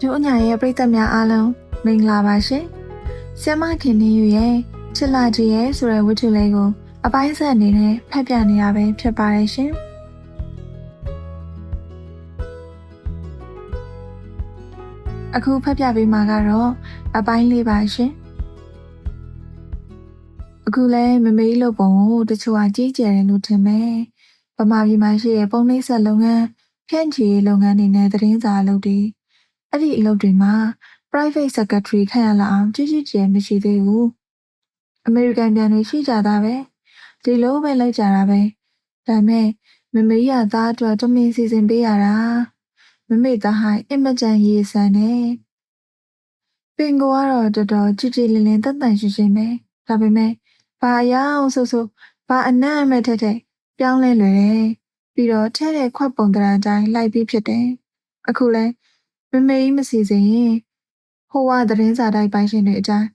ဒုအညာရဲ့ပရိသတ်များအားလုံးမင်္ဂလာပါရှင်။ဆ iam မခင်နေယူရဲ့ချစ်လာကြီးရဲ့ဆိုတဲ့ဝတ္ထုလေးကိုအပိုင်းဆက်အနေနဲ့ဖတ်ပြနေရပဲဖြစ်ပါတယ်ရှင်။အခုဖတ်ပြပေးမှာကတော့အပိုင်းလေးပါရှင်။အခုလဲမမေးလို့ပုံကိုတချို့ကကြီးကျယ်တယ်လို့ထင်မယ်။ဗမာပြည်မှာရှိတဲ့ပုံနှိပ်ဆက်လုပ်ငန်းဖြန့်ချီရေးလုပ်ငန်းတွေနဲ့သတင်းစာအလုပ်တွေ အဲ့ဒီအလုပ်တွေမှာ private secretary ခန့်ရလာအောင်ကြီးကြီးကျယ်မရှိသေးဘူး။ American ပြန်တွေရှိကြတာပဲ။ဒီလိုပဲလိုက်ကြတာပဲ။ဒါပေမဲ့မမေကြီးကသားအတွက်တမင်စီစဉ်ပေးရတာ။မမေသားဟာအင်မတန်ရေးဆန်းနေ။ပင်ကိုကတော့တော်တော်ကြည်ကြည်လင်လင်တန်တန်ရှင်းရှင်းပဲ။ဒါပေမဲ့ဘာအယောင်ဆိုဆိုဘာအနံ့အမဲ့ထက်ထက်ပြောင်းလဲလွယ်တယ်။ပြီးတော့ထဲတဲ့ခွက်ပုံတရံတိုင်းလိုက်ပြီးဖြစ်တယ်။အခုလဲ မမေကြီးမစီစဉ်ရင်ဟိုဝသတင်းစာတိုက်ပိုင်ရှင်တွေအတိုင်း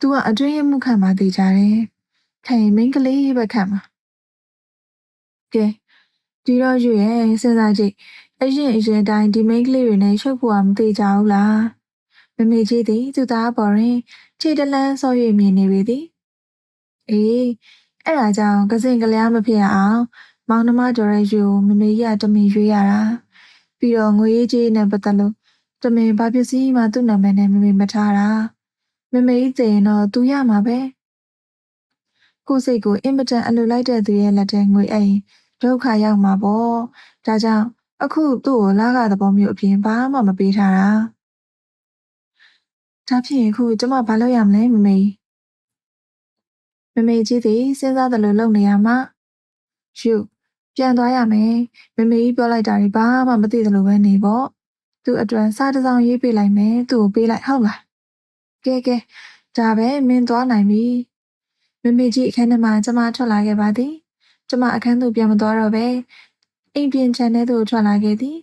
သူကအတွင်းရမှုခံမှသိကြတယ်။ခံရင်မိန်းကလေးပဲခံမှာ။ကဲဒီတော့ယူရဲ့စဉ်းစားကြည့်အရင်အရင်တိုင်းဒီမိန်းကလေးတွေနဲ့ရှုပ်ဖို့ကမသိကြဘူးလား။မမေကြီးသည်သူသားပေါ်ရင်ခြေတလန်းဆော့၍မြင်နေပြီသည်။အေးအဲ့ဒါကြောင့်ကစင်ကလျားမဖြစ်အောင်မောင်နှမတော်ရဲ့ယူကိုမမေကြီးကတမင်ရွေးရတာ။ပြီးတော့ငွေရေးကြေးနဲ့ပတ်သက်လို့ တမင်ဘာပစ္စည်းမှသူ့နာမည်နဲ့မမေမထားတာမမေကြီးသိရင်တော့သူရမှာပဲကိုယ်စိတ်ကိုအင်မတန်အလိုလိုက်တဲ့သူရဲ့လက်ထဲငွေအိမ်ဒုက္ခရောက်မှာပေါ့ဒါကြောင့်အခုသူ့ကိုလာကသဘောမျိုးအပြင်ဘာမှမပေးထားတာဒါဖြစ်ရင်ခုကျမဘာလုပ်ရမလဲမမေမမေကြီးသည်စဉ်းစားတယ်လို့လုပ်နေရမှာရှုပြန်သွားရမယ်မမေကြီးပြောလိုက်တာတွေဘာမှမသိတယ်လို့ပဲနေပေါ့ သူ့အတွက်စားတစ်စောင်ရေးပေးလိုက်မယ်သူ့ကိုပေးလိုက်ဟုတ်လားကဲကဲဒါပဲမင်းသွားနိုင်ပြီမမေကြီးအခန်းထဲမှာကျမထွက်လာခဲ့ပါသည်ကျမအခန်းသို့ပြန်မသွားတော့ပဲအိမ်ပြင်ခြံထဲသို့ထွက်လာခဲ့သည်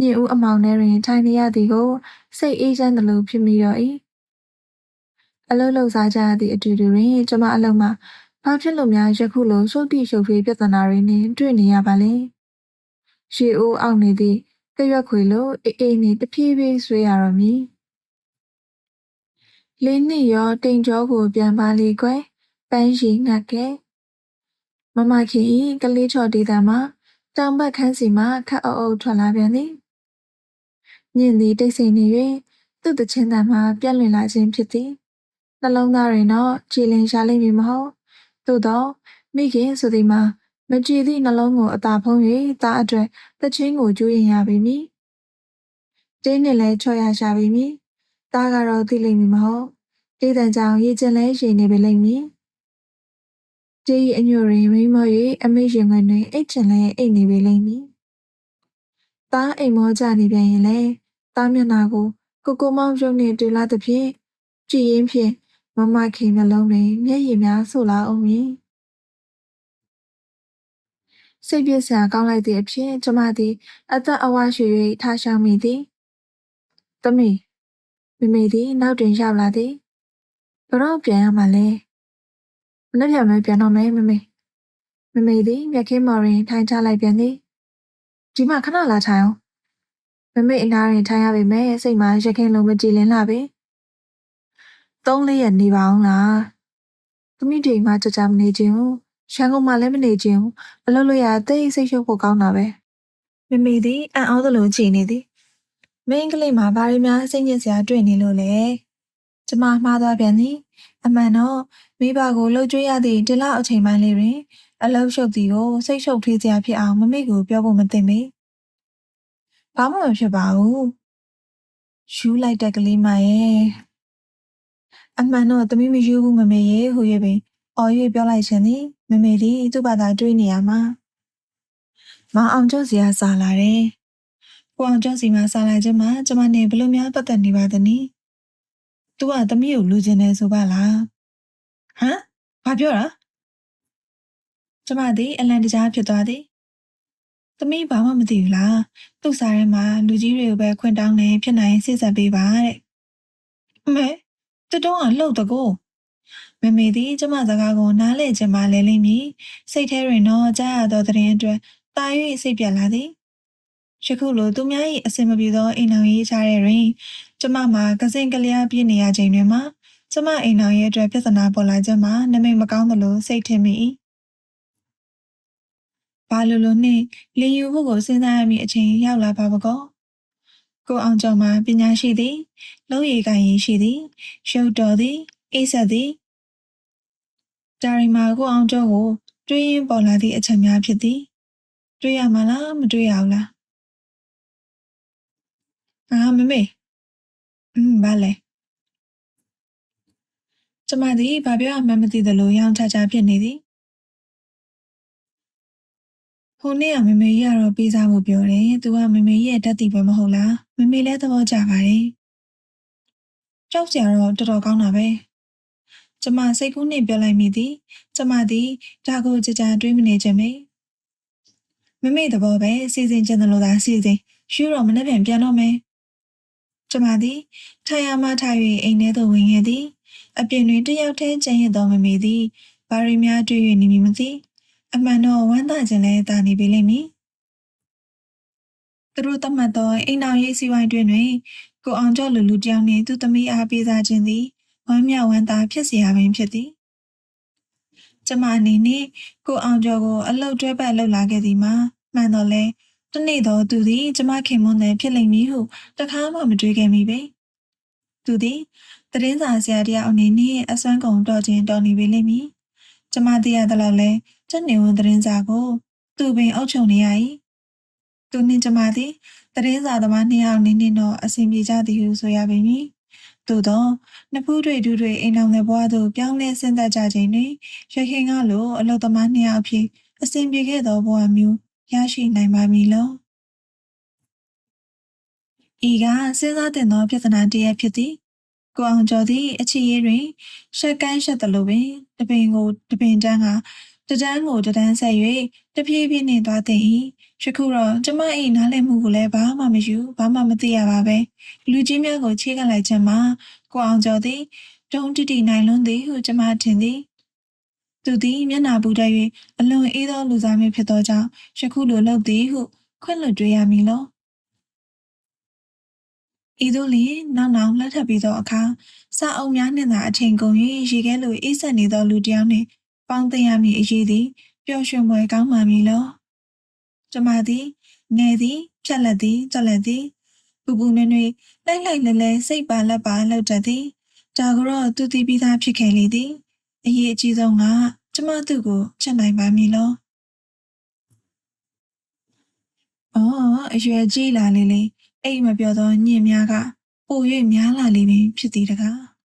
ညင်ဦးအမောင်ထဲတွင်ထိုင်နေရသည်ကိုစိတ်အေးချမ်းသလိုဖြစ်မိတော့၏အလုံးလုံးစားကြသည့်အတူတူတွင်ကျမအလုံးမှာဘာဖြစ်လို့များယခုလိုရှုပ်တိရှုပ်ထွေးပြဿနာတွေနဲ့တွေ့နေရပါလဲရှေးအိုးအောက်နေသည့် ကရွက်ခွေလိုအေးအေးနဲ့တဖြည်းဖြည်းဆွေးရတော့မည်လင်းနှစ်ရောတိမ်ကြောကိုပြန်ပါလေကွယ်ပန်းရီငတ်ခဲ့မမခင်ဤကလေးချော်ဒေသမှာတောင်ဘက်ခန်းစီမှခတ်အုပ်အုပ်ထွက်လာပြန်သည်မြင့်သည်တိတ်ဆိတ်နေ၍သူ့တချင်းတန်မှပြက်လွင်လာခြင်းဖြစ်သည်နှလုံးသားတွင်တော့ကြည်လင်ရှားလိမ့်မည်မဟုတ်သို့တော့မိခင်ဆိုသည်မှာ မကြည်သည့်နှလုံးကိုအသာဖုံး၍သားအတွက်တချင်းကိုကျူးရင်ရပြီမည်တင်းနဲ့လဲချော့ရရှာပြီမည်သားကတော့သိလိမ့်မည်မဟုတ်တေးတန်ကြောင်ရေကျင်လဲရေနေပြီလိမ့်မည်တေးဤအညွတွင်မိမ၍အမေရင်ဝင်တွင်အိတ်ချင်လဲအိတ်နေပြီလိမ့်မည်သားအိမ်မောကြနေပြန်ရင်လဲသားမျက်နှာကိုကိုကိုမောင်ရုံနှင့်တူလာသဖြင့်ကြည်ရင်ဖြင့်မမခင်နှလုံးတွင်မျက်ရည်များဆိုလာအောင်မည် စိတ်ပြည့်စရာကောင်းလိုက်သည့်အဖြစ်ကျမသည် အသက်အဝါရှိ၍ထားရှောင်မိသည်။သမီးမိမိသည်နောက်တွင်ရောက်လာသည်။ဘရော့ပြန်ရမှလဲ။မနေ့ပြန်မဲပြန်တော့မယ်မမေ။မမေသည်မျက်ခင်းမော်ရင်ထိုင်ချလိုက်ပြန်သည်။ဒီမှာခဏလာထိုင်အောင်။မမေအနားရင်ထိုင်ရပေမဲ့စိတ်မှာရခင်လုံးမကြည်လင်းလာပေ။သုံးလေးရက်နေပါအောင်လား။သမီးဒီမှာကြကြမနေခြင်းဘူး။ ရန်ကုန်မှာလည်းမနေခြင်းဘူးအလုပ်လို့ရတိတ်စိတ်ရှုပ်ဖို့ကောင်းတာပဲမမေသည်အံ့ဩသလိုကြည်နေသည်မင်းကလေးမှာဘာတွေများစိတ်ညစ်စရာတွေ့နေလို့လဲကျမမှားသွားပြန်သည်အမှန်တော့မိဘကိုလှုပ်ကြွေးရသည့်ဒီလောက်အချိန်ပိုင်းလေးတွင် အလုပ်ရှုပ်သည်ကိုစိတ်ရှုပ်ထွေးစရာဖြစ်အောင်မမေကိုပြောဖို့မသင့်ပေဘာမှမဖြစ်ပါဘူးယူလိုက်တဲ့ကလေးမရဲ့အမှန်တော့သမီးမယူဘူးမမေရဲ့ဟူ၍ပင်အော်၍ပြောလိုက်ခြင်းသည် မမေသည်သူ့ဘာသာတွေးနေရမှာမောင်အောင်ကျော်စီကစားလာတယ်။ကိုအောင်ကျော်စီမှာစားလာခြင်းမှာကျမနဲ့ဘလို့များပတ်သက်နေပါသနည်း။ तू ကသမီးကိုလူချင်းနေဆိုပါလား။ဟမ်ဘာပြောတာ။ကျမသည်အလန်တကြားဖြစ်သွားသည်။သမီးဘာမှမသိဘူးလား။သူ့စားထဲမှာလူကြီးတွေကိုပဲခွင့်တောင်းနေဖြစ်နိုင်စိတ်ဆက်ပေးပါတဲ့။အမေတတော်ကလှုပ်တကော။ မမေသည်ကျမစကားကိုနားလည်ခြင်းမှလဲလိမ့်မည်စိတ်ထဲတွင်တော့ကြားရသောသတင်းအတွက်တာ၍စိတ်ပြက်လာသည်ယခုလိုသူများ၏အစင်မပြေသောအိမ်အောင်ရေးချတဲ့တွင်ကျမမှာကစင်ကလျားပြည့်နေရချိန်တွင်မှကျမအိမ်အောင်ရဲ့အတွက်ပြဿနာပေါ်လာခြင်းမှာနမိတ်မကောင်းသလိုစိတ်ထင်မိ၏ဘာလို့လို့နှင့်လင်ယူဖို့ကိုစဉ်းစားရမည့်အချိန်ရောက်လာပါပကောကိုအောင်ကျော်မှာပညာရှိသည်လုံးရည်ကိုင်ရည်ရှိသည်ရုပ်တော်သည်အိဆက်သည် ဒါရီမာကိုအောင်ကျော်ကိုတွေးရင်ပေါ်လာသည့်အချက်များဖြစ်သည်တွေးရမှာလားမတွေးရဘူးလား အာမမေอืมဘာလဲကျမသည်ဘာပြောရမှန်းမသိသလိုရောင်ချာချာဖြစ်နေသည်ဟိုနေ့ကမမေကြီးကတော့ပေးစားဖို့ပြောတယ်။ तू ကမမေကြီးရဲ့ဓာတ်တီပဲမဟုတ်လား။မမေလည်းသဘောကျပါတယ်။ကြောက်စရာတော့တော်တော်ကောင်းတာပဲ။ ကျမစိတ်ကူးနဲ့ပြောလိုက်မိသည်။ကျမသည်ဒါကိုကြကြတွေးမနေချင်မေ။မမေသဘောပဲစီစဉ်ချင်တယ်လို့သာစီစဉ်။ရှူတော့မနေ့ပြန်ပြန်တော့မယ်။ကျမသည်ထိုင်ရမှထိုင်၍အိမ်ထဲသို့ဝင်ခဲ့သည်။အပြင်တွင်တယောက်တည်းကျန်ရစ်သောမမေသည်ဘာရီများတွေ့၍နေမည်မသိ။အမှန်တော့ဝမ်းသာခြင်းလည်းတာနေပေလိမ့်မည်။သူတို့သတ်မှတ်သောအိမ်တော်ရေးစီဝိုင်းတွင်တွင်ကိုအောင်ကျော်လူလူတယောက်နှင့်သူ့သမီးအားပေးစားခြင်းသည် ဝမ်းမြောက်ဝမ်းသာဖြစ်စေရပင်ဖြစ်သည်။ကျမအနေနဲ့ကိုအောင်ကျော်ကိုအလုတ်တွဲပတ်လှုပ်လာခဲ့သည်မှာမှန်တော့လဲတနေ့တော့သူသည်ကျမခင်မွန်းတယ်ဖြစ်လိမ့်မည်ဟုတခါမှမတွေးခဲ့မိပေ။သူသည်သတင်းစာဆရာတယောက်အနေနဲ့အစွမ်းကုန်တော်ခြင်းတော်နေပေလိမ့်မည်။ကျမသိရသလောက်လဲကျက်နေဝန်သတင်းစာကို သူပင်အုပ်ချုပ်နေရ၏။သူနှင့်ကျမသည်သတင်းစာသမားနှစ်ယောက်နေနေတော့အဆင်ပြေကြသည်ဟုဆိုရပေမည်။ သို့တော့နှစ်ဖူးတွေဒူးတွေအိမ်အောင်တဲ့ဘဝသို့ပြောင်းလဲဆင်းသက်ကြခြင်းတွင်ရခင်ကလိုအလုသမားနှစ်ယောက်ဖြစ်အဆင်ပြေခဲ့သောဘဝမျိုးရရှိနိုင်ပါမည်လော။ဤကစဉ်းစားတင်သောပြဿနာတစ်ရပ်ဖြစ်သည်။ကိုအောင်ကျော်သည်အချီရေးတွင်ရှက်ကန်းရှက်သလိုပင်တပင်ကိုတပင်တန်းက တဒန်းကိုတဒန်းဆက်၍တဖြည်းဖြည်းနှင့်သွားသည်၏ယခုတော့ကျမ၏နားလည်မှုကိုလည်းဘာမှမယူဘာမှမသိရပါပဲလူကြီးများကိုချေးကပ်လိုက်ခြင်းမှာကိုအောင်ကျော်သည်တုံးတိတိနိုင်လွန်းသည်ဟုကျမထင်သည်သူသည်မျက်နာပူတတ်၍အလွန်အေးသောလူစားမင်းဖြစ်သောကြောင့်ယခုလိုလုပ်သည်ဟုခွင့်လွှတ်တွေးရမည်လောဤသို့လျှင်နောက်နောက်လက်ထပ်ပြီးသောအခါစာအုပ်များနှင့်သာအချိန်ကုန်၍ရေခဲလိုအေးဆက်နေသောလူတစ်ယောက်နှင့် ပေါင်းသိရမည်အရေးသည်ပျော်ရွှင်ပွဲကောင်းပါမည်လောကျမသည်ငယ်သည်ဖြက်လက်သည်ကြက်လက်သည်ပူပူနွေ့နွေ့လိုက်လိုက်လဲလဲစိတ်ပါလက်ပါလှုပ်တတ်သည်ဒါကတော့သူတည်ပြီးသားဖြစ်ခဲ့လေသည်အရေးအကြီးဆုံးကကျမသူ့ကိုချက်နိုင်ပါမည်လောအော်အရွယ်ကြီးလာလေလေအိမ်မပြောသောညင်များကပို၍များလာလေပင်ဖြစ်သည်တကား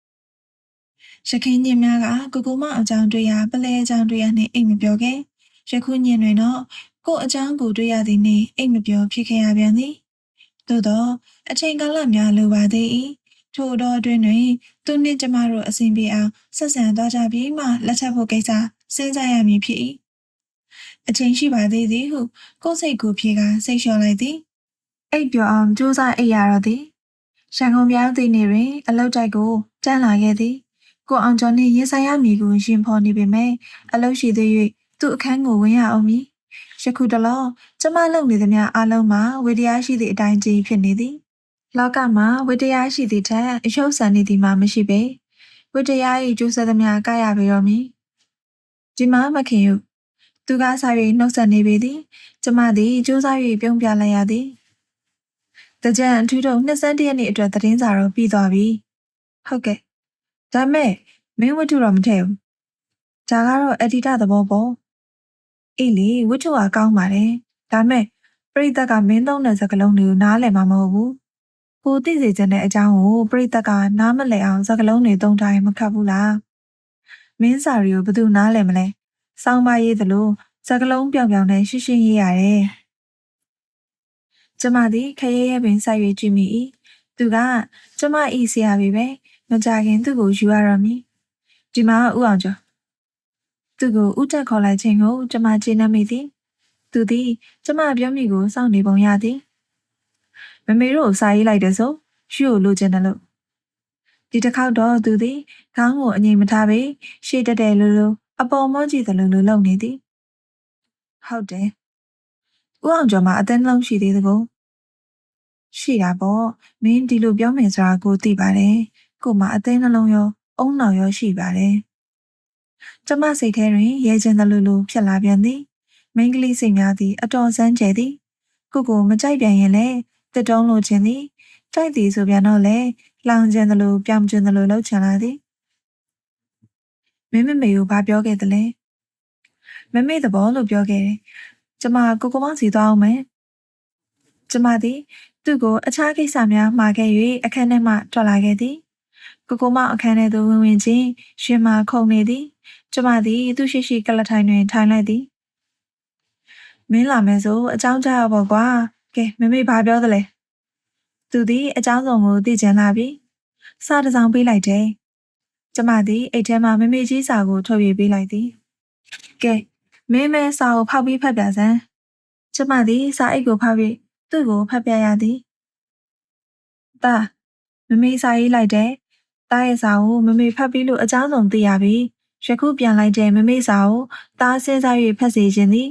ရခိုင်ညင်များကကိုကိုမအကြောင်းတွေ့ရပလဲအကြောင်းတွေ့ရနှင့်အိမ်မပြောခဲ့ယခုညင်တွင်တော့ကိုအကြောင်းကိုတွေ့ရသည်နှင့်အိမ်မပြောဖြစ်ခဲ့ရပြန်သည်သို့သောအချိန်ကာလများလိုပါသေး၏ထို့တော့အတွင်းတွင်သူနှင့်ကျမတို့အစဉ်ပြေအောင်ဆက်ဆံသွားကြပြီးမှလက်ထပ်ဖို့ကိစ္စစဉ်းစားရမည်ဖြစ်၏အချိန်ရှိပါသေးသည်ဟုကိုယ်စိတ်ကိုဖြေကစိတ်လျှော့လိုက်သည်အိပ်ပျော်အောင်ကြိုးစားအိပ်ရတော့သည်ရန်ကုန်ပြောင်းသည့်နေ့တွင် အလုတ်တိုက်ကိုတန်းလာခဲ့သည် ကိုအောင်ကျော်နှင့်ရင်ဆိုင်ရမည်ကိုရင်ဖော်နေပေမဲ့အလုတ်ရှိသေး၍သူ့အခန်းကိုဝင်ရအောင်မည်ယခုတလောကျမလုပ်နေသမျှအလုံးမှာဝေတရားရှိသည့်အတိုင်းကြည်ဖြစ်နေသည်လောကမှာဝေတရားရှိသည့်ထက်အယုတ်ဆန်နေသည်မှာမရှိပေဝေတရား၏ကျိုးဆက်သမျှကရပေတော့မည်ဒီမှာမခင်ယူသူကားစား၍နှုတ်ဆက်နေပေသည်ကျမသည်စူးစမ်း၍ပြုံးပြလိုက်ရသည်တကြံအထူးတော့နှစ်စန်းတရက်နေ့အတွက်သတင်းစာတော့ပြီးသွားပြီဟုတ်ကဲ့ ဒါမဲ့မင်းဝတ္ထုတော့မထည့်ဘူးဒါကတော့အက်ဒီတာသဘောပေါ့အေးလေဝတ္ထုကကောင်းပါတယ်ဒါမဲ့ပရိသတ်ကမင်းသုံးတဲ့စကားလုံးတွေကိုနားလည်မှာမဟုတ်ဘူးကိုသိစေချင်တဲ့အကြောင်းကိုပရိသတ်ကနားမလည်အောင်စကားလုံးတွေသုံးထားရင်မခတ်ဘူးလားမင်းစာရီကိုဘယ်သူနားလည်မလဲစောင်းပါရေးသလိုစကားလုံးပြောင်ပြောင်နဲ့ရှင်းရှင်းရေးရတယ်ကျမသည်ခရဲရဲပင်စိုက်၍ကြည့်မိ၏သူကကျမဤဆရာပဲပဲ မကြခင်သူ့ကိုယူရတော့မည်ဒီမှာဥအောင်ကျော်သူ့ကိုဥတက်ခေါ်လိုက်ခြင်းကိုကျမကျေနပ်မိသည်သူသည်ကျမပြောမိကိုစောင့်နေပုံရသည်မမေတို့ကိုစာရေးလိုက်တဲ့ဆိုရှူကိုလိုချင်တယ်လို့ဒီတစ်ခေါက်တော့သူသည်ခေါင်းကိုအငြိမ်မထားပေရှေ့တက်တယ်လို့လို့အပေါ်မောကြည့်တယ်လို့လို့လုပ်နေသည်ဟုတ်တယ်ဥအောင်ကျော်မှာအသင်းလုံးရှိသေးသကိုရှိတာပေါ့မင်းဒီလိုပြောမယ်ဆိုတာကိုသိပါတယ် ကိုမအသိနှလုံးရောအုံနောက်ရောရှိပါတယ်ကျမစိတ်ထဲတွင်ရဲကျင်သလိုလိုဖြစ်လာပြန်သည်မိန်းကလေးစိတ်များသည်အတော်ဆန်းကျယ်သည်ကိုကိုမကြိုက်ပြန်ရင်လည်းတက်တုံးလိုခြင်းသည်ကြိုက်သည်ဆိုပြန်တော့လေလောင်ကျင်သလိုပြောင်ကျင်သလိုလှုပ်ချင်လာသည်မင်းမမေကိုဘာပြောခဲ့သလဲမမေသဘောလို့ပြောခဲ့တယ်ကျမကိုကိုမောင်စီသွားအောင်မယ်ကျမသည်သူ့ကိုအခြားကိစ္စများမှာခဲ့၍အခန်းထဲမှထွက်လာခဲ့သည် ကိုကိုမောင်အခန်းထဲသို့ဝင်ဝင်ချင်းရှင်မာခုန်နေသည်ကျမသည်သူ့ရှိရှိကလထိုင်တွင်ထိုင်လိုက်သည်မင်းလာမယ်ဆိုအကြောင်းကြားရပေါ့ကွာကဲမမေဘာပြောသလဲသူသည်အကြောင်းစုံကိုသိချင်လာပြီစာတစ်စောင်ပေးလိုက်တယ်ကျမသည်အိတ်ထဲမှမမေကြီးစာကိုထုတ်ပြေးပေးလိုက်သည်ကဲမင်းမဲစာကိုဖောက်ပြီးဖတ်ပြစမ်းကျမသည်စာအိတ်ကိုဖောက်ပြီးသူ့ကိုဖတ်ပြရသည်။တာမမေစာရေးလိုက်တယ်။ တာရဲ့စာကိုမမေဖတ်ပြီးလို့အကြောင်းစုံသိရပြီ။ယခုပြန်လိုက်တဲ့မမေစာကိုတာစဉ်းစား၍ဖတ်စေခြင်းသည်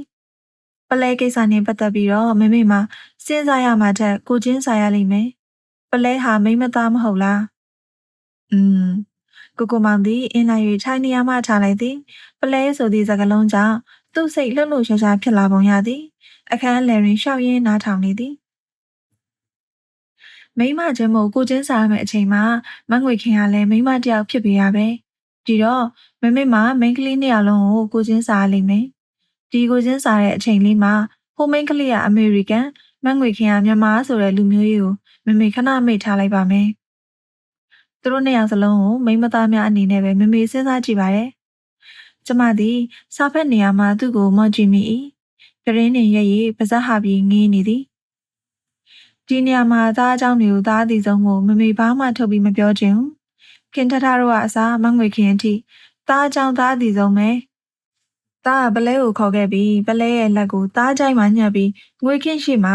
ပလဲကိစ္စနဲ့ပတ်သက်ပြီးတော့မမေမှာစဉ်းစားရမှထက်ကိုချင်းစာရလိမ့်မယ်။ပလဲဟာမိမသားမဟုတ်လား။อืมကိုကိုမောင်သည်အင်းလာ၍ထိုင်နေရမှထားလိုက်သည်။ပလဲဆိုသည့်စကားလုံးကြောင့်သူ့စိတ်လှုပ်လှုပ်ရှားရှားဖြစ်လာပုံရသည်။အခန်းအလယ်တွင်ရှောက်ရင်းနားထောင်နေသည်။ မိမချင်းမို့ကိုချင်းစားရမယ့်အချိန်မှာမငွေခင်ကလည်းမိမတယောက်ဖြစ်ပေရပဲ။ဒီတော့မမေမမိန်းကလေးနှစ်ယောက်လုံးကိုကိုချင်းစားလိမ့်မယ်။ဒီကိုချင်းစားတဲ့အချိန်လေးမှာဟိုမိန်းကလေးကအမေရိကန်မငွေခင်ကမြန်မာဆိုတဲ့လူမျိုးကြီးကိုမမေခဏမိတ်ထားလိုက်ပါမယ်။သူတို့နှစ်ယောက်စလုံးကိုမိန်းမသားများအနေနဲ့ပဲမမေစဉ်းစားကြည့်ပါရဲ့။ကျမသည်စာဖက်နေရာမှာသူ့ကိုမော့ကြည့်မိ၏။ကရင်းနေရဲ့ရေပါဇက်ဟာပြီးငေးနေသည်။ ဒီနေရာမှာသားအကြောင်းတွေကိုသားအသည်ဆုံးကိုမမေဘာမှထုတ်ပြီးမပြောချင်ဘူး။ခင်ထထတို့ကအစားမငွေခင်အထိသားအကြောင်းသားအသည်ဆုံးပဲ။သားကပလဲကိုခေါ်ခဲ့ပြီးပလဲရဲ့လက်ကိုသားကြိုက်မှညှပ်ပြီးငွေခင်ရှိမှ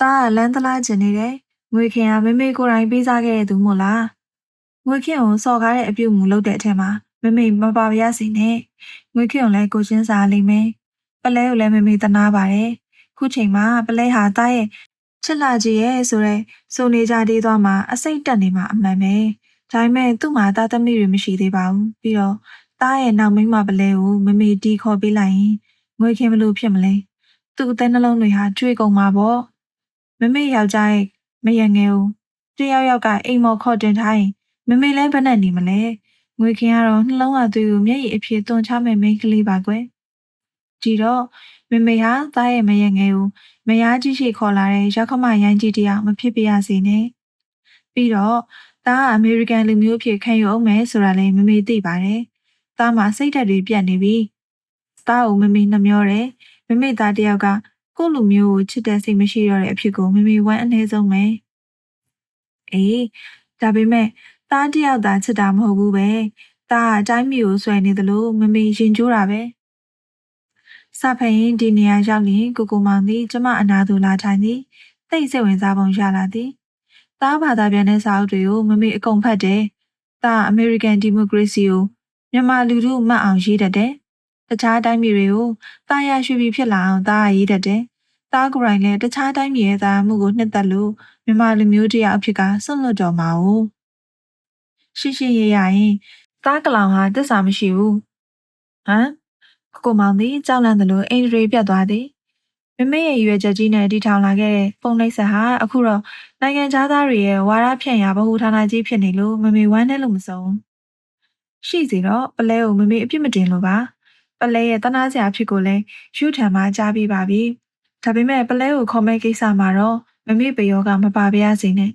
သားကလန်းသလားကျင်နေတယ်။ငွေခင်ကမမေကိုယ်တိုင်ပေးစားခဲ့တဲ့သူမို့လား။ငွေခင်ကိုစော်ကားတဲ့အပြုတ်မူလုပ်တဲ့အထက်မှာမမေမပါပါရစေနဲ့ငွေခင်ကိုလည်းကိုချင်းစားလိမ့်မယ်ပလဲကိုလည်းမမေတနာပါတယ်ခုချိန်မှာပလဲဟာတားရဲ့ ချစ်လာကြီးရဲ့ဆိုတော့စုံနေကြသေးသွားမှာအစိတ်တက်နေမှာအမှန်ပဲဒါပေမဲ့သူ့မှာတားသမီးတွေမရှိသေးပါဘူးပြီးတော့တားရဲ့နောက်မိန်းမပလဲကိုမမေတီးခေါ်ပေးလိုက်ရင်ငွေခင်ဘလို့ဖြစ်မလဲသူ့အသက်နှလုံးတွေဟာကျွေးကုန်မှာပေါ့မမေယောက်ျားရဲ့မယံငယ်ကိုတယောက်ယောက်ကအိမ်မော်ခေါ်တင်ထားရင်မမေလည်းဘယ်နဲ့နေမလဲငွေခင်ကတော့နှလုံးအသွေးကိုမျက်ရည်အဖြစ်သွန်ချမဲ့မိန်းကလေးပါကွယ်ဒီတော့ မမေဟာသားရဲ့မယငယ်ကိုမယားကြီးရှိခေါ်လာတဲ့ရောက်ခမရိုင်းကြီးတယောက်မဖြစ်ပြရစေနဲ့ပြီးတော့သားကအမေရိကန်လူမျိုးဖြစ်ခံယူအောင်မယ်ဆိုတာလည်းမမေသိပါတယ်သားမှာစိတ်ဓာတ်တွေပြတ်နေပြီသားကိုမမေနှမျောတယ်မမေသားတယောက်ကကိုယ့်လူမျိုးကိုချစ်တဲ့စိတ်မရှိတော့တဲ့အဖြစ်ကိုမမေဝမ်းအနည်းဆုံးပဲအေးဒါပေမဲ့သားတယောက်သာချစ်တာမဟုတ်ဘူးပဲသားအတိုင်းမျိုးကိုဆွဲနေသလိုမမေရင်ကျိုးတာပဲ စဖရင်ဒီနေရာရောက်ရင်ကိုကိုမောင်သည်ကျမအနာသူလာထိုင်သည်သိစိတ်ဝင်စားပုံရလာသည်သားဘာသာပြန်တဲ့စာအုပ်တွေကိုမမေအကုန်ဖတ်တယ်သားအမေရိကန်ဒီမိုကရေစီကိုမြန်မာလူထုမှတ်အောင်ရေးတတ်တယ်တခြားတိုင်းပြည်တွေကိုတာယာရွှေပြည်ဖြစ်လာအောင်သားရေးတတ်တယ်သားကိုယ်တိုင်လည်းတခြားတိုင်းပြည်ရဲ့သားမှုကိုနှစ်သက်လို့မြန်မာလူမျိုးတယောက်အဖြစ်ကဆွန့်လွတ်တော်မှာ哦ရှိရှိရရရင်သားကလောင်ဟာတစ္ဆာမရှိဘူးဟမ် ကိုကိုမောင်သည်ကြောက်လန့်သလိုအင်ဒရီပြတ်သွားသည်မမေရဲ့ရွယ်ချက်ကြီးနဲ့တီထောင်လာခဲ့တဲ့ပုံလိုက်ဆက်ဟာအခုတော့နိုင်ငံသားတွေရဲ့ဝါရဖြန့်ရာဗဟုဌာနကြီးဖြစ်နေလို့မမေဝမ်းနဲ့လို့မစုံရှိစီတော့ပလဲကိုမမေအပြစ်မတင်လို့ပါပလဲရဲ့တနာစရာဖြစ်ကိုလဲယူထံမှာကြားပြီးပါပြီဒါပေမဲ့ပလဲကိုခေါ်မဲ့ကိစ္စမှာတော့မမေပယောကမပါပါရစေနဲ့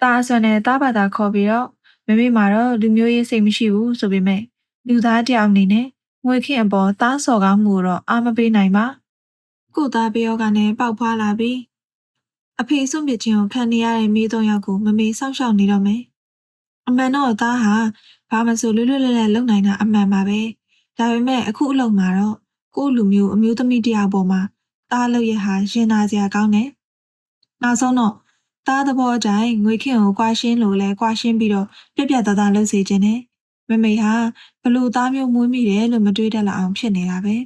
တာအဆွမ်းနဲ့တာဘာသာခေါ်ပြီးတော့မမေမှာတော့လူမျိုးရေးစိတ်မရှိဘူးဆိုပေမဲ့လူသားတယောက်အနေနဲ့ ငွေခင်အပေါ်သားစော်ကားမှုတော့အာမပေးနိုင်ပါကိုသားပယောကလည်းပေါက်ဖွာလာပြီးအဖေစွန့်ပစ်ခြင်းကိုခံနေရတဲ့မိသုံးယောက်ကိုမမေစောင့်ရှောက်နေတော့မယ်အမှန်တော့သားဟာဘာမဆိုလွတ်လွတ်လပ်လပ်လုံနိုင်တာအမှန်ပါပဲဒါပေမဲ့အခုအလုံမှာတော့ကို့လူမျိုးအမျိုးသမီးတယောက်ပေါ်မှာသားလို့ရဟာရင်နာစရာကောင်းတယ်နောက်ဆုံးတော့သားသဘောအတိုင်းငွေခင်ကိုကွာရှင်းလို့လဲကွာရှင်းပြီးတော့ပြက်ပြက်သားသားလုပ်စေခြင်းနဲ့ မမေဟာဘလို့သားမျိုးမွေးမိတယ်လို့မတွေးတတ်လောက်အောင်ဖြစ်နေတာပဲ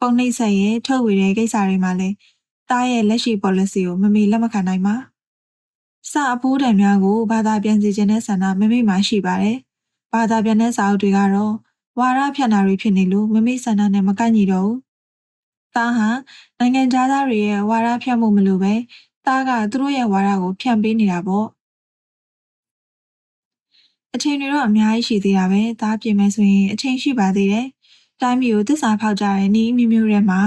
ပုံနှိမ့်ဆက်ရဲ့ထုတ်ဝေတဲ့ကိစ္စတွေမှာလဲသားရဲ့လက်ရှိ policy ကိုမမေလက်မခံနိုင်ပါစာအဖိုးတံများကိုဘာသာပြန်စီခြင်းတဲ့ဆန္ဒမမိမှရှိပါတယ်။ဘာသာပြန်တဲ့စာအုပ်တွေကတော့ဝါရဖြန့်တာတွေဖြစ်နေလို့မမိဆန္ဒနဲ့မကန့်ညီတော့ဘူး။သားဟာနိုင်ငံသားတွေရဲ့ဝါရဖြန့်မှုမလို့ပဲသားကသူတို့ရဲ့ဝါရကိုဖြန့်ပေးနေတာပေါ့။ အချိန်တွေတော့အများကြီးရှိသေးတာပဲ။သားပြင်မယ်ဆိုရင်အချိန်ရှိပါသေးတယ်။တိုင်းပြည်ကိုတစ္ဆာဖောက်ကြတဲ့ဤမျိုးမျိုးတွေမှာ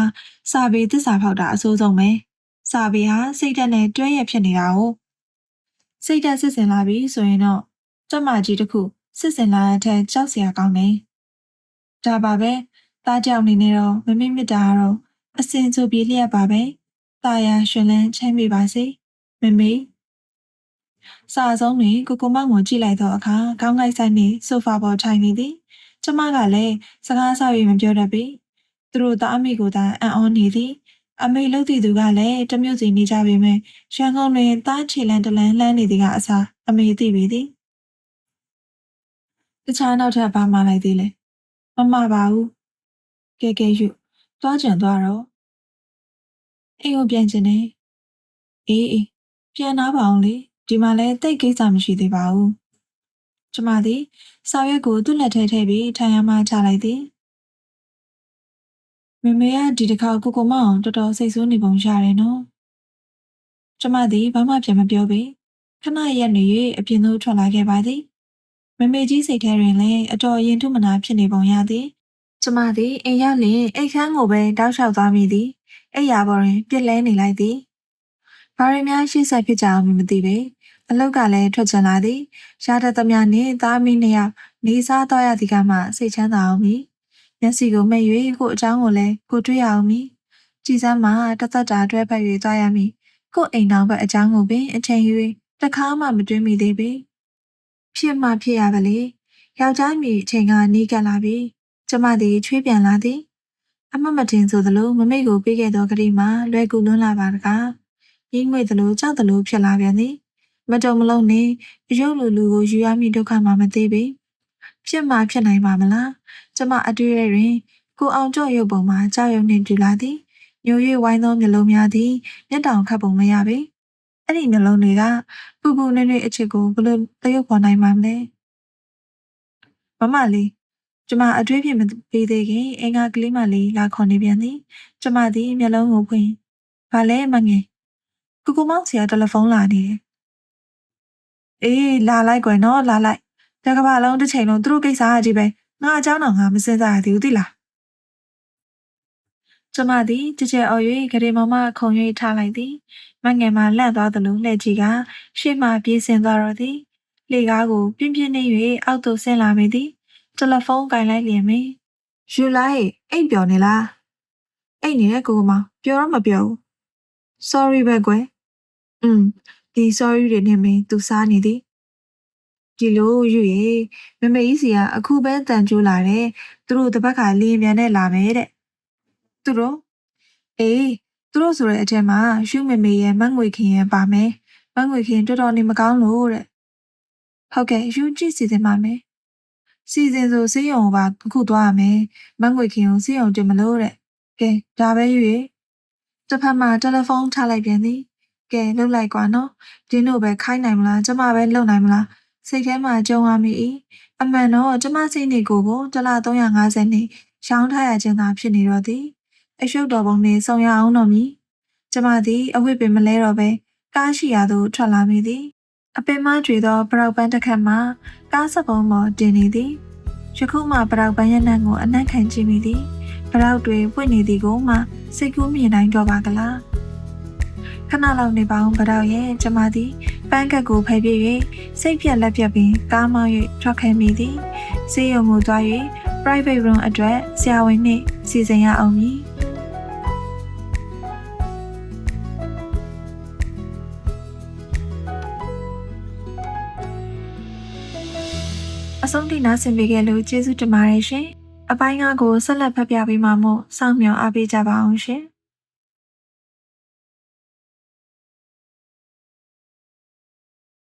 စာပေတစ္ဆာဖောက်တာအဆိုးဆုံးပဲ။စာပေဟာစိတ်ဓာတ်နဲ့တွဲရဖြစ်နေတာ哦။စိတ်ဓာတ်စစ်စင်လာပြီဆိုရင်တော့တက်မကြီးတစ်ခုစစ်စင်လာတဲ့ကြောက်စရာကောင်းတယ်။ဒါပါပဲ။သားကြောက်နေနေတော့မမိမြတ်တာကတော့အစင်ဆိုပြေးလျက်ပါပဲ။ตาရရှင်လန်းချမ်းမြေပါစေ။မမေ စာဆုံးတွင်ကိုကိုမောင်ကိုကြည့်လိုက်တော့အခါခေါင်းကိုက်ဆိုင်နေဆိုဖာပေါ်ထိုင်နေသည်။ကျမကလည်းစကားဆောက်၍မပြောတတ်ပြီ။သူတို့သားအမိကိုသာအံ့ဩနေသည်။အမေလှုပ်တည်သူကလည်းတမျိုးစီနေကြပေမဲ့ရန်ကုန်တွင်သားချီလန်းတလန်းလှမ်းနေသည်ကအစားအမေသိပေသည်။တခြားနောက်ထပ်ဘာမှလိုက်သေးလဲ။မမပါဘူး။ကဲကဲယူသွားကြံသွားတော့အိမ်ကိုပြန်ကျင်နေ။အေးအေးပြန်လာပါအောင်လေ ဒီမှာလည်းတိတ်ကိစ္စမရှိသေးပါဘူး။ကျမသည်စာရွက်ကိုသူ့လက်ထဲထည့်ပြီးထိုင်ရမှချလိုက်သည်။မေမေကဒီတစ်ခါကိုကိုမအောင်တော်တော်စိတ်ဆိုးနေပုံရတယ်နော်။ကျမသည်ဘာမှပြန်မပြောပေခဏရက်နေ၍အပြင်သို့ထွက်လာခဲ့ပါသည်။မမေကြီးစိတ်ထဲတွင်လည်းအတော်ရင်ထုမနာဖြစ်နေပုံရသည်။ကျမသည်အိမ်ရောက်လျင်အိတ်ခမ်းကိုပဲတောက်လျှောက်သွားမိသည်။အိယာပေါ်တွင်ပြစ်လဲနေလိုက်သည်။ဘာရီများရှေ့ဆက်ဖြစ်ကြအောင်မသိပေ။ အလုတ်ကလည်းထွက်ချင်လာသည်။ရှားတသမျှနှင့်သားမီးနှစ်ယောက်နေစားတော့ရသည်ကမှစိတ်ချမ်းသာအောင်မည်။မျက်စိကိုမှိတ်၍ကို့အချောင်းကိုလည်းကိုတွေ့ရအောင်မည်။ကြည်စမ်းမှတသက်တာတွဲဖက်၍သွားရမည်။ကို့အိမ်တော်ဘက်အချောင်းကိုပင်အချိန်ယူ၍တခါမှမတွင်းမိသေးပေ။ဖြစ်မှဖြစ်ရပါလေ။ယောက်ျားမိအချိန်ကနီးကပ်လာပြီ။ကျမသည်ချွေးပြန်လာသည်။အမတ်မတင်ဆိုသလိုမမိတ်ကိုပေးခဲ့သောကလေးမှလွယ်ကူလွန်းလာပါတကား။ရင်းငွေသလိုကြောက်သလိုဖြစ်လာပြန်သည်။ မတုံမလုံးနဲ့အယုတ်လူလူကိုယူရမည့်ဒုက္ခမှမသိပေ။ဖြစ်မှဖြစ်နိုင်ပါမလား။ကျမအတွေ့အကြုံတွင်ကိုအောင်ကျော့ရုပ်ပုံမှာကြောက်ရွံ့နေတူလာသည်။ညို၍ဝိုင်းသောမျိုးလုံးများသည်မျက်တောင်ခတ်ပုံမရပေ။အဲ့ဒီမျိုးလုံးတွေကပူပူနွေ့နွေ့အချစ်ကိုဘလို့တရုပ်ပေါ်နိုင်မှာမလဲ။မမလေးကျမအတွေ့အဖြစ်မပေးသေးခင်အင်္ဂါကလေးမလေးလာခေါ်နေပြန်သည်ကျမသည်မျက်လုံးကိုဖွင့်ဘာလဲမငယ်ကိုကိုမောင်ဆရာတယ်လီဖုန်းလာနေတယ် အေးလာလိုက်ကွယ်နော်လာလိုက်တကဘာလုံးတစ်ချိန်လုံးသူတို့ကိစ္စအကြီးပဲငါအเจ้าတော့ငါမစင်စားရသေးဘူးသိလားကျမသည်ကြကြအော်၍ဂရေမောင်မခုံ၍ထားလိုက်သည်မငယ်မှလန့်သွားသလိုလက်ကြီးကရှေ့မှပြေးဆင်းသွားတော့သည်လေကားကိုပြင်းပြင်းနေ၍အောက်သို့ဆင်းလာမိသည်တယ်လီဖုန်းကင်လိုက်လျင်မေယူလိုက်အိတ်ပြော်နေလားအိတ်နေတဲ့ကိုကမပြောတော့မပြောဘူး sorry ပဲကွယ်อืม ဒီ sorry တွေနဲ့မင်းသူစားနေသည်ဒီလိုယူရေမမေကြီးစီကအခုပဲတန်ကျိုးလာတယ်သူတို့တစ်ဘက်ကလင်းမြန်နဲ့လာမယ်တဲ့သူတို့အေးသူတို့ဆိုတဲ့အထက်မှာရှုမမေရဲ့မန့်ငွေခင်ရဲ့ပါမယ်မန့်ငွေခင်တော်တော်နေမကောင်းလို့တဲ့ဟုတ်ကဲ့ယူကြည့်စီစဉ်ပါမယ်စီစဉ်ဆိုစေးရုံကအခုသွားရမယ်မန့်ငွေခင်ကိုစေးရုံတင်မလို့တဲ့ကဲဒါပဲယူရေတစ်ဖက်မှာတယ်လီဖုန်းထားလိုက်ပြန်သည် ကဲလှုပ်လိုက်ကွာနော်ဒီတို့ပဲခိုင်းနိုင်မလားကျမပဲလှုပ်နိုင်မလားစိတ်ထဲမှာကြုံရမိ၏အမှန်တော့ကျမစိတ်နေကိုကိုတစ်လ350နဲ့ရောင်းထားရခြင်းသာဖြစ်နေတော့သည်အရှုပ်တော်ပုံနဲ့ဆုံရအောင်တော့မည်ကျမသည်အဝိပင်မလဲတော့ပဲကားရှိရာသို့ထွက်လာမိသည်အပင်မကျွေသောပရောက်ပန်းတစ်ခတ်မှကားစပုံးပေါ်တင်နေသည်ယခုမှပရောက်ပန်းရနံကိုအနက်ခံကြည့်မိသည်ပရောက်တွေပွင့်နေသည်ကိုမှစိတ်ကူးမြင်နိုင်တော့ပါကလား ခဏလောက်နေပါအောင်ပရောက်ရဲ့ကျမသည်ပန်းကတ်ကိုဖယ်ပြည့်၍စိတ်ပြက်လက်ပြက်ပင်ကားမောင်း၍ထွက်ခဲမိသည်စေးရုံကိုသွား၍ private room အတွက်ဆရာဝန်နှင့်စီစဉ်ရအောင်မည်အဆုံးထိနားဆင်ပေးခဲ့လို့ကျေးဇူးတင်ပါတယ်ရှင်။အပိုင်းငါကိုဆက်လက်ဖတ်ပြပေးမှာမို့စောင့်မျှော်အားပေးကြပါအောင်ရှင်။